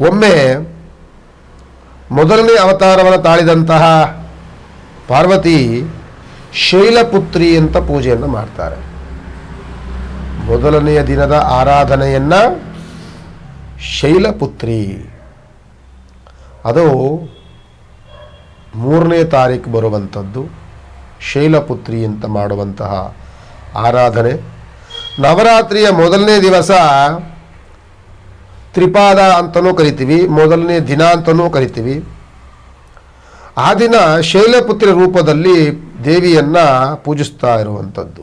ಒಮ್ಮೆ ಮೊದಲನೇ ಅವತಾರವನ್ನು ತಾಳಿದಂತಹ ಪಾರ್ವತಿ ಶೈಲಪುತ್ರಿ ಅಂತ ಪೂಜೆಯನ್ನು ಮಾಡ್ತಾರೆ. ಮೊದಲನೆಯ ದಿನದ ಆರಾಧನೆಯನ್ನು ಶೈಲಪುತ್ರಿ. ಅದು ಮೂರನೇ ತಾರೀಕು ಬರುವಂಥದ್ದು. ಶೈಲಪುತ್ರಿ ಅಂತ ಮಾಡುವಂತಹ ಆರಾಧನೆ. ನವರಾತ್ರಿಯ ಮೊದಲನೇ ದಿವಸ ತ್ರಿಪಾದ ಅಂತಲೂ ಕರಿತೀವಿ, ಮೊದಲನೇ ದಿನ ಅಂತಲೂ ಕರಿತೀವಿ. ಆ ದಿನ ಶೈಲಪುತ್ರಿ ರೂಪದಲ್ಲಿ ದೇವಿಯನ್ನು ಪೂಜಿಸ್ತಾ ಇರುವಂಥದ್ದು.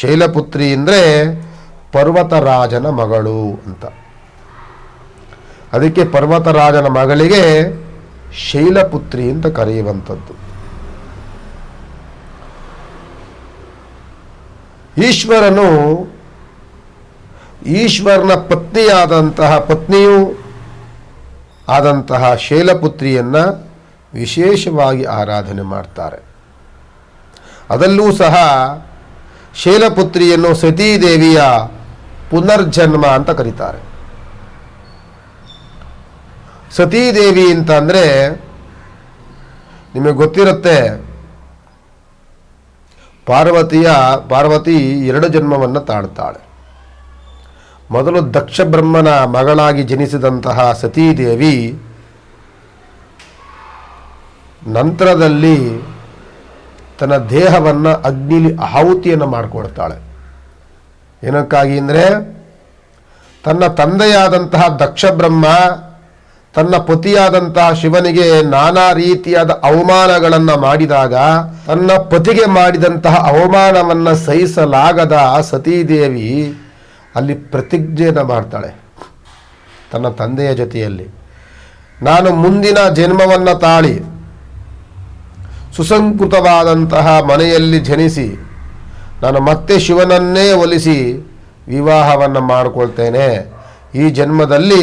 ಶೈಲಪುತ್ರಿ ಅಂದರೆ ಪರ್ವತರಾಜನ ಮಗಳು ಅಂತ. ಅದಕ್ಕೆ ಪರ್ವತರಾಜನ ಮಗಳಿಗೆ ಶೈಲಪುತ್ರಿ ಅಂತ ಕರೆಯುವಂಥದ್ದು. ಈಶ್ವರನು ಈಶ್ವರನ ಪತ್ನಿಯಾದಂತಹ ಪತ್ನಿಯೂ ಆದಂತಹ ಶೈಲಪುತ್ರಿಯನ್ನು ವಿಶೇಷವಾಗಿ ಆರಾಧನೆ ಮಾಡ್ತಾರೆ. ಅದಲ್ಲೂ ಸಹ ಶೈಲಪುತ್ರಿಯನ್ನು ಸತೀದೇವಿಯ ಪುನರ್ಜನ್ಮ ಅಂತ ಕರೀತಾರೆ. ಸತೀದೇವಿ ಅಂತ ಅಂದರೆ ನಿಮಗೆ ಗೊತ್ತಿರುತ್ತೆ, ಪಾರ್ವತಿಯ ಪಾರ್ವತಿ ಎರಡು ಜನ್ಮವನ್ನು ತಾಳ್ತಾಳೆ. ಮೊದಲು ದಕ್ಷ ಬ್ರಹ್ಮನ ಮಗಳಾಗಿ ಜನಿಸಿದಂತಹ ಸತೀದೇವಿ ನಂತರದಲ್ಲಿ ತನ್ನ ದೇಹವನ್ನು ಅಗ್ನಿಲಿ ಆಹುತಿಯನ್ನು ಮಾಡಿಕೊಡ್ತಾಳೆ. ಏನಕ್ಕಾಗಿ ಅಂದರೆ ತನ್ನ ತಂದೆಯಾದಂತಹ ದಕ್ಷ ಬ್ರಹ್ಮ ತನ್ನ ಪತಿಯಾದಂತಹ ಶಿವನಿಗೆ ನಾನಾ ರೀತಿಯಾದ ಅವಮಾನಗಳನ್ನು ಮಾಡಿದಾಗ ತನ್ನ ಪತಿಗೆ ಮಾಡಿದಂತಹ ಅವಮಾನವನ್ನು ಸಹಿಸಲಾಗದ ಸತೀದೇವಿ ಅಲ್ಲಿ ಪ್ರತಿಜ್ಞೆಯನ್ನು ಮಾಡ್ತಾಳೆ ತನ್ನ ತಂದೆಯ ಜೊತೆಯಲ್ಲಿ. ನಾನು ಮುಂದಿನ ಜನ್ಮವನ್ನು ತಾಳಿ ಸುಸಂಕೃತವಾದಂತಹ ಮನೆಯಲ್ಲಿ ಜನಿಸಿ ನಾನು ಮತ್ತೆ ಶಿವನನ್ನೇ ಒಲಿಸಿ ವಿವಾಹವನ್ನು ಮಾಡಿಕೊಳ್ತೇನೆ. ಈ ಜನ್ಮದಲ್ಲಿ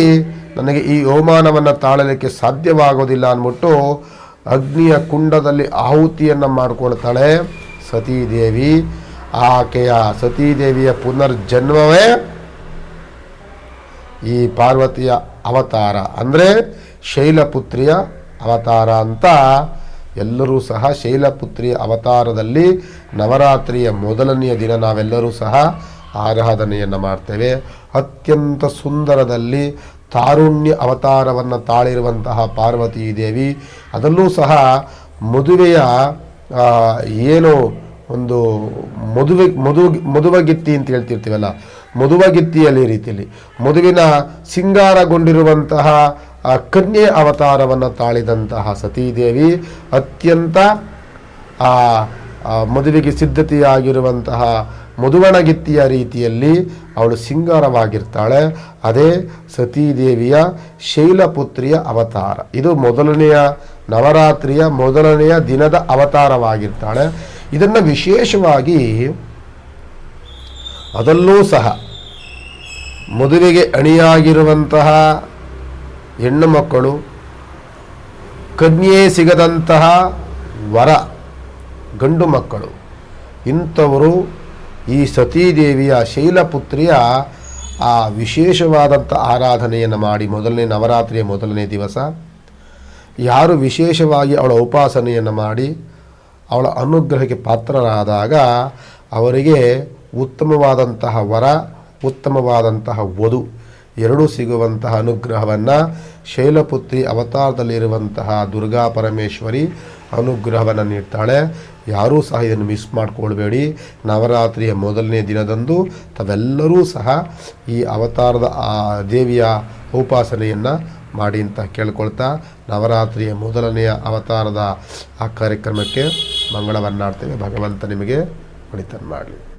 ನನಗೆ ಈ ಅವಮಾನವನ್ನು ತಾಳಲಿಕ್ಕೆ ಸಾಧ್ಯವಾಗೋದಿಲ್ಲ ಅಂದ್ಬಿಟ್ಟು ಅಗ್ನಿಯ ಕುಂಡದಲ್ಲಿ ಆಹುತಿಯನ್ನು ಮಾಡಿಕೊಳ್ತಾಳೆ ಸತೀದೇವಿ. ಆಕೆಯ ಸತೀದೇವಿಯ ಪುನರ್ಜನ್ಮವೇ ಈ ಪಾರ್ವತಿಯ ಅವತಾರ. ಅಂದರೆ ಶೈಲಪುತ್ರಿಯ ಅವತಾರ ಅಂತ ಎಲ್ಲರೂ ಸಹ ಶೈಲಪುತ್ರಿಯ ಅವತಾರದಲ್ಲಿ ನವರಾತ್ರಿಯ ಮೊದಲನೆಯ ದಿನ ನಾವೆಲ್ಲರೂ ಸಹ ಆರಾಧನೆಯನ್ನು ಮಾಡ್ತೇವೆ. ಅತ್ಯಂತ ಸುಂದರದಲ್ಲಿ ತಾರುಣ್ಯ ಅವತಾರವನ್ನು ತಾಳಿರುವಂತಹ ಪಾರ್ವತೀ ದೇವಿ ಅದರಲ್ಲೂ ಸಹ ಮದುವೆಯ ಏನು ಒಂದು ಮದುವೆ ಮಧು ಮದುವಗಿತ್ತಿ ಅಂತ ಹೇಳ್ತಿರ್ತೀವಲ್ಲ ಮದುವಗಿತ್ತಿಯಲ್ಲಿ ರೀತಿಯಲ್ಲಿ. ಮದುವಿನ ಸಿಂಗಾರಗೊಂಡಿರುವಂತಹ ಕನ್ಯೆ ಅವತಾರವನ್ನು ತಾಳಿದಂತಹ ಸತೀದೇವಿ, ಅತ್ಯಂತ, ಆ ಮದುವೆಗೆ ಸಿದ್ಧತೆಯಾಗಿರುವಂತಹ ಮಧುವಣಗಿತ್ತಿಯ ರೀತಿಯಲ್ಲಿ ಅವಳು ಸಿಂಗಾರವಾಗಿರ್ತಾಳೆ. ಅದೇ ಸತೀದೇವಿಯ ಶೈಲಪುತ್ರಿಯ ಅವತಾರ. ಇದು ಮೊದಲನೆಯ ನವರಾತ್ರಿಯ ಮೊದಲನೆಯ ದಿನದ ಅವತಾರವಾಗಿರ್ತಾಳೆ. ಇದನ್ನು ವಿಶೇಷವಾಗಿ ಅದಲ್ಲೂ ಸಹ ಮದುವೆಗೆ ಅಣಿಯಾಗಿರುವಂತಹ ಹೆಣ್ಣು ಮಕ್ಕಳು, ಕನ್ಯೆ ಸಿಗದಂತಹ ವರ ಗಂಡು ಮಕ್ಕಳು, ಇಂಥವರು ಈ ಸತೀದೇವಿಯ ಶೈಲಪುತ್ರಿಯ ಆ ವಿಶೇಷವಾದಂಥ ಆರಾಧನೆಯನ್ನು ಮಾಡಿ ಮೊದಲನೇ ನವರಾತ್ರಿಯ ಮೊದಲನೇ ದಿವಸ, ಯಾರು ವಿಶೇಷವಾಗಿ ಅವಳ ಉಪಾಸನೆಯನ್ನು ಮಾಡಿ ಅವಳ ಅನುಗ್ರಹಕ್ಕೆ ಪಾತ್ರರಾದಾಗ ಅವರಿಗೆ ಉತ್ತಮವಾದಂತಹ ವರ, ಉತ್ತಮವಾದಂತಹ ವಧು, ಎರಡೂ ಸಿಗುವಂತಹ ಅನುಗ್ರಹವನ್ನು ಶೈಲಪುತ್ರಿ ಅವತಾರದಲ್ಲಿರುವಂತಹ ದುರ್ಗಾ ಪರಮೇಶ್ವರಿ ಅನುಗ್ರಹವನ್ನು ನೀಡ್ತಾಳೆ. ಯಾರೂ ಸಹ ಇದನ್ನು ಮಿಸ್ ಮಾಡಿಕೊಳ್ಬೇಡಿ. ನವರಾತ್ರಿಯ ಮೊದಲನೇ ದಿನದಂದು ತಾವೆಲ್ಲರೂ ಸಹ ಈ ಅವತಾರದ ಆ ದೇವಿಯ ಉಪಾಸನೆಯನ್ನು ಮಾಡಿ ಅಂತ ಕೇಳ್ಕೊಳ್ತಾ ನವರಾತ್ರಿಯ ಮೊದಲನೆಯ ಅವತಾರದ ಆ ಕಾರ್ಯಕ್ರಮಕ್ಕೆ ಮಂಗಳವನ್ನಾಡ್ತೇವೆ. ಭಗವಂತ ನಿಮಗೆ ಒಳಿತನ್ನು ಮಾಡಲಿ.